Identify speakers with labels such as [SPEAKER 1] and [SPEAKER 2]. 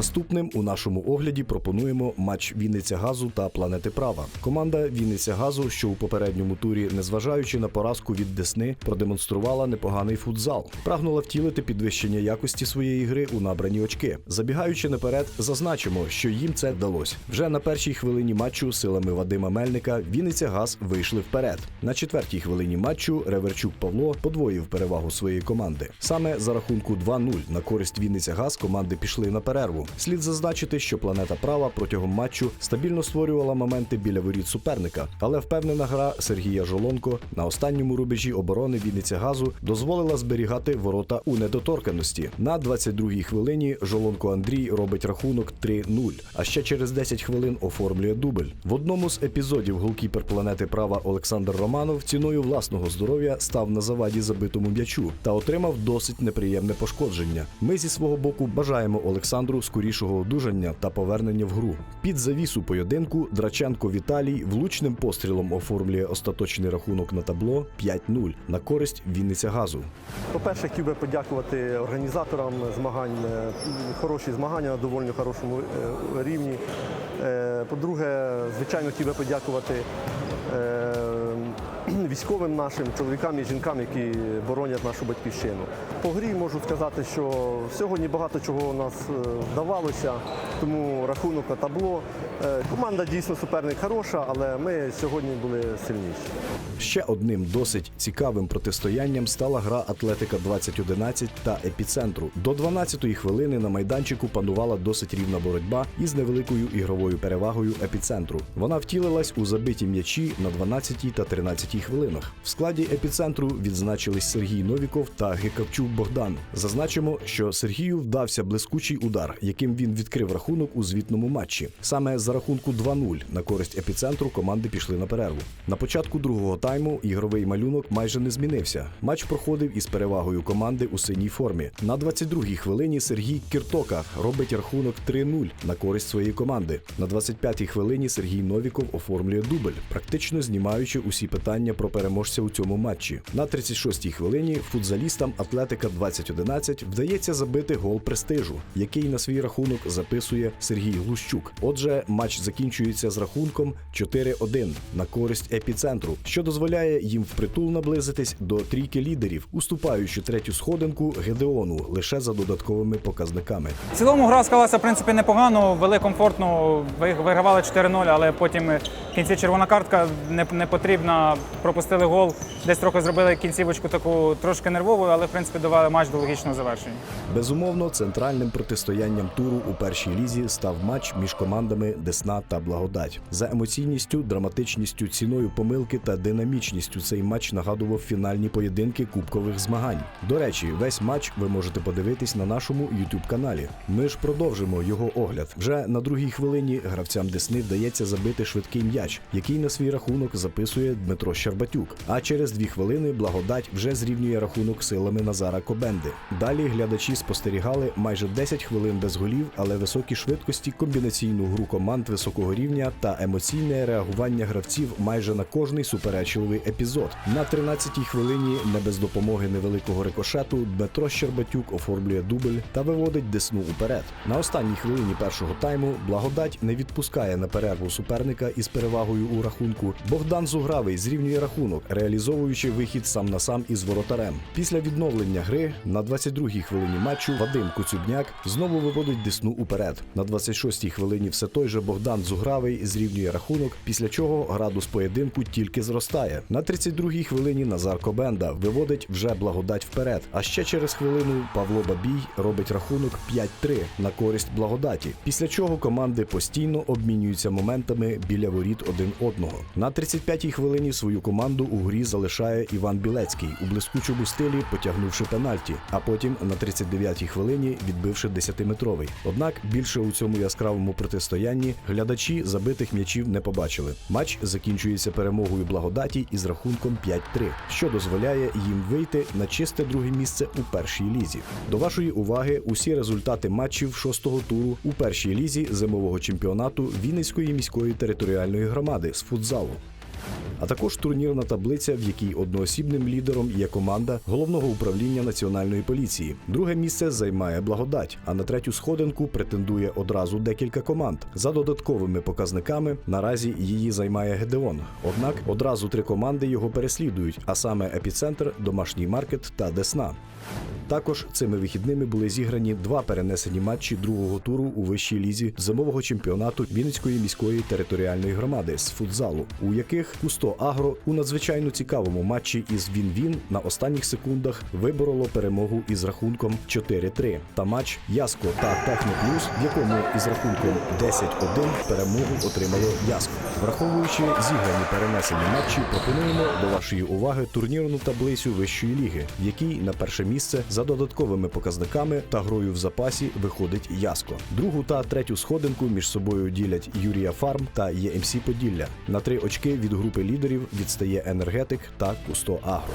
[SPEAKER 1] Наступним у нашому огляді пропонуємо матч Вінниця Газу та Планети Права. Команда Вінниця Газу, що у попередньому турі, незважаючи на поразку від Десни, продемонструвала непоганий футзал. Прагнула втілити підвищення якості своєї гри у набрані очки. Забігаючи наперед, зазначимо, що їм це вдалося. Вже на першій хвилині матчу силами Вадима Мельника Вінниця Газ вийшли вперед. На четвертій хвилині матчу Реверчук Павло подвоїв перевагу своєї команди. Саме за рахунку 2-0 на користь Вінниця Газ команди пішли на перерву. Слід зазначити, що планета права протягом матчу стабільно створювала моменти біля воріт суперника, але впевнена гра Сергія Жолонко на останньому рубежі оборони Вінниця Газу дозволила зберігати ворота у недоторканості. На 22-й хвилині Жолонко Андрій робить рахунок 3-0, а ще через 10 хвилин оформлює дубль. В одному з епізодів голкіпер планети права Олександр Романов ціною власного здоров'я став на заваді забитому м'ячу та отримав досить неприємне пошкодження. Ми зі свого боку бажаємо Олександру скорішого одужання та повернення в гру. Під завісу поєдинку Драченко Віталій влучним пострілом оформлює остаточний рахунок на табло 5-0 на користь Вінниця Газу.
[SPEAKER 2] По-перше, хотів би подякувати організаторам змагань. Е, Хороші змагання на доволі хорошому е, рівні. Е, По-друге, звичайно, хотів би подякувати військовим нашим чоловікам і жінкам, які боронять нашу батьківщину. По грі можу сказати, що сьогодні багато чого у нас е, вдавалося, тому рахунок на табло. Е, Команда дійсно суперник хороша, але ми сьогодні були сильніші.
[SPEAKER 1] Ще одним досить цікавим протистоянням стала гра Атлетика 2011 та епіцентру. До 12-ї хвилини на майданчику панувала досить рівна боротьба із невеликою ігровою перевагою епіцентру. Вона втілилась у забиті м'ячі на 12-й та 13-й хвилинах. В складі епіцентру відзначились Сергій Новіков та Гикавчук Богдан. Зазначимо, що Сергію вдався блискучий удар, яким він відкрив рахунок у звітному матчі. Саме за рахунку 2-0 на користь епіцентру команди пішли на перерву. На початку другого тайму ігровий малюнок майже не змінився. Матч проходив із перевагою команди у синій формі. На 22-й хвилині Сергій Кіртока робить рахунок 3-0 на користь своєї команди. На 25-й хвилині Сергій Новіков оформлює дубль, практично знімаючи усі питання про переможця у цьому матчі. На 36-й хвилині футзалістам Атлетика 2011 вдається забити гол престижу, який на свій рахунок записує Сергій Глущук. Отже, матч закінчується з рахунком 4-1 на користь епіцентру, що дозволяє їм впритул наблизитись до трійки лідерів, уступаючи третю сходинку Гедеону лише за додатковими показниками.
[SPEAKER 3] В цілому гра склалася в принципі непогано, вели комфортно, ви- вигравали 4-0, але потім в кінці червона картка не, не потрібна, пропустили гол. Десь трохи зробили кінцівочку таку трошки нервовою, але в принципі довели матч до логічного завершення.
[SPEAKER 1] Безумовно, центральним протистоянням туру у першій лізі став матч між командами Десна та Благодать. За емоційністю, драматичністю, ціною помилки та динамічністю цей матч нагадував фінальні поєдинки кубкових змагань. До речі, весь матч ви можете подивитись на нашому youtube каналі. Ми ж продовжимо його огляд. Вже на другій хвилині гравцям Десни вдається забити швидкий м'яч, який на свій рахунок записує Дмитро Щербатюк. А через дві хвилини благодать вже зрівнює рахунок силами Назара Кобенди. Далі глядачі спостерігали майже 10 хвилин без голів, але високі швидкості, комбінаційну гру команд високого рівня та емоційне реагування гравців майже на кожний суперечливий епізод. На 13-й хвилині, не без допомоги невеликого рикошету, Дмитро Щербатюк оформлює дубль та виводить десну уперед. На останній хвилині першого тайму благодать не відпускає на перерву суперника із перевагою у рахунку. Богдан Зугравий зрівнює рахунок, реалізовуючи вихід сам на сам із воротарем. Після відновлення гри на 22-й хвилині матчу Вадим Куцюбняк знову виводить десну уперед. На 26-й хвилині все той же Богдан Зугравий зрівнює рахунок, після чого градус поєдинку тільки зростає. На 32-й хвилині Назар Кобенда виводить вже благодать вперед. А ще через хвилину Павло Бабій робить рахунок 5-3 на користь благодаті. Після чого команди постійно обмінюються моментами біля воріт один одного. На 35-й хвилині свою команду у грі залишає Іван Білецький у блискучому стилі, потягнувши пенальті, а потім на 39-й хвилині відбивши 10-метровий. Однак більше у цьому яскравому протистоянні глядачі забитих м'ячів не побачили. Матч закінчується перемогою благодаті із рахунком 5-3, що дозволяє їм вийти на чисте друге місце у першій лізі. До вашої уваги усі результати матчів шостого туру у першій лізі зимового чемпіонату Вінницької міської територіальної громади з футзалу. А також турнірна таблиця, в якій одноосібним лідером є команда головного управління національної поліції. Друге місце займає благодать, а на третю сходинку претендує одразу декілька команд. За додатковими показниками наразі її займає Гедеон. Однак одразу три команди його переслідують, а саме епіцентр, домашній маркет та Десна. Також цими вихідними були зіграні два перенесені матчі другого туру у вищій лізі зимового чемпіонату Вінницької міської територіальної громади з футзалу, у яких Кусто Агро у надзвичайно цікавому матчі із Він-Він на останніх секундах вибороло перемогу із рахунком 4-3. Та матч Яско та Техноплюс, в якому із рахунком 10-1 перемогу отримало Яско. Враховуючи зіграні перенесені матчі, пропонуємо до вашої уваги турнірну таблицю вищої ліги, в якій на перше місце за додатковими показниками та грою в запасі виходить Яско. Другу та третю сходинку між собою ділять Юрія Фарм та ЄМС Поділля. На три очки від групи лідерів відстає енергетик та Кусто Агро.